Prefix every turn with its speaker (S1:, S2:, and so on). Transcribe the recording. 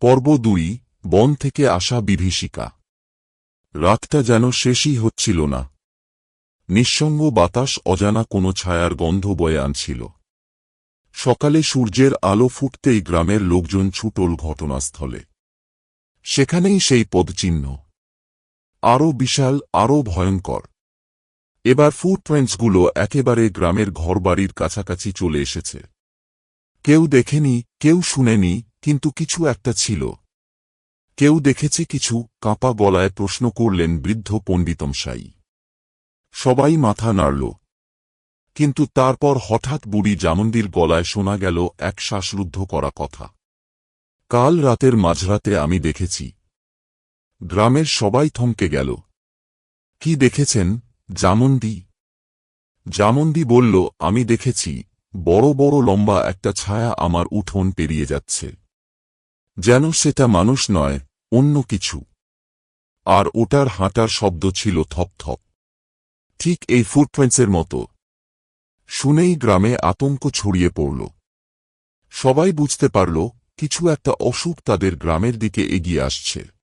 S1: পর্ব দুই, বন থেকে আসা বিভীষিকা। রাতটা যেন শেষই হচ্ছিল না। নিঃসঙ্গ বাতাস অজানা কোনো ছায়ার গন্ধ বয়ে আনছিল। সকালে সূর্যের আলো ফুটতেই গ্রামের লোকজন ছুটল ঘটনাস্থলে। সেখানেই সেই পদচিহ্ন। আরও বিশাল আরও ভয়ঙ্কর। এবার ফুটপ্রিন্টসগুলো একেবারে গ্রামের ঘরবাড়ির কাছাকাছি চলে এসেছে। কেউ দেখেনি, কেউ শুনেনি কিন্তু কিছু একটা ছিল। কেউ দেখেছে কিছু কাঁপা গলায় প্রশ্ন করলেন বৃদ্ধ পণ্ডিতমশাই। সবাই মাথা নাড়ল। কিন্তু তারপর হঠাৎ বুড়ি জামন্দির গলায় শোনা গেল এক শ্বাসরুদ্ধ করা কথা। কাল রাতের মাঝরাতে আমি দেখেছি। গ্রামের সবাই থমকে গেল। কি দেখেছেন, জামন্দি? জামন্দি বলল, আমি দেখেছি, বড় বড় লম্বা একটা ছায়া আমার উঠোন পেরিয়ে যাচ্ছে। যেন সেটা মানুষ নয়, অন্য কিছু। আর ওটার হাঁটার শব্দ ছিল থপথপ থপ। ঠিক এই ফুটপ্রিন্টসের মতো। শুনেই গ্রামে আতঙ্ক ছড়িয়ে পড়ল। সবাই বুঝতে পারল, কিছু একটা অসুখ তাদের গ্রামের দিকে এগিয়ে আসছে।